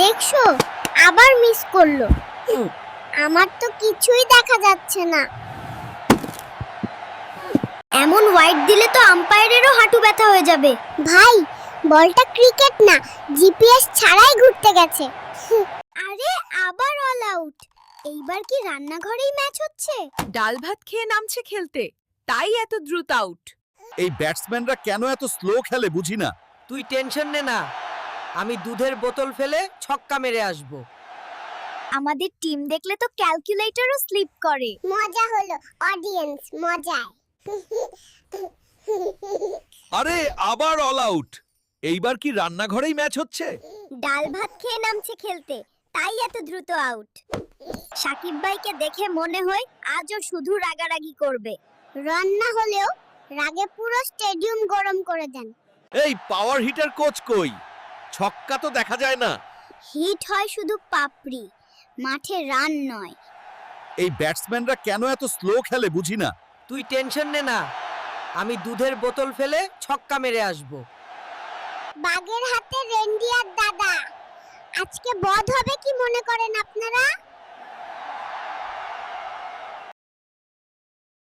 দেখছ? আবার মিস করল। আমার তো কিছুই দেখা যাচ্ছে না। এমন হোয়াইট দিলে তো আম্পায়ারেরও হাঁটু ব্যথা হয়ে যাবে। ভাই বলটা ক্রিকেট না জিপিএস ছাড়াই ঘুরতে গেছে। আরে আবার অল আউট এইবার কি রান্নাঘরেই ম্যাচ হচ্ছে? ডাল ভাত খেয়ে নামছে খেলতে তাই এত দ্রুত আউট এই ব্যাটসম্যানরা কেন এত স্লো খেলে বুঝি না? তুই টেনশন নে না। আমি দুধের বোতল ফেলে ছক্কা মেরে আসব। আমাদের টিম দেখলে তো ক্যালকুলেটরও স্লিপ করে। মজা হলো অডিয়েন্স মজায়। আরে আবার অল আউট এইবার কি রান্নাঘরেই ম্যাচ হচ্ছে? ডাল ভাত খেয়ে নামছে খেলতে তাই এত দ্রুত আউট সাকিব ভাইকে দেখে মনে হয় আজও শুধু রাগারাগি করবে। রান্না হলেও রাগে পুরো স্টেডিয়াম গরম করে দেন। এই পাওয়ার হিটার কোচ কই? ছক্কা তো দেখা যায় না। হিট হয় শুধু পাপড়ি মাঠে রান নয়। এই ব্যাটসম্যানরা কেন এত স্লো খেলে বুঝি না? তুই টেনশন নে না আমি দুধের বোতল ফেলে ছক্কা মেরে আসব। বাগের হাতে রেন্ডিয়ার দাদা আজকে বধ হবে কি মনে করেন আপনারা?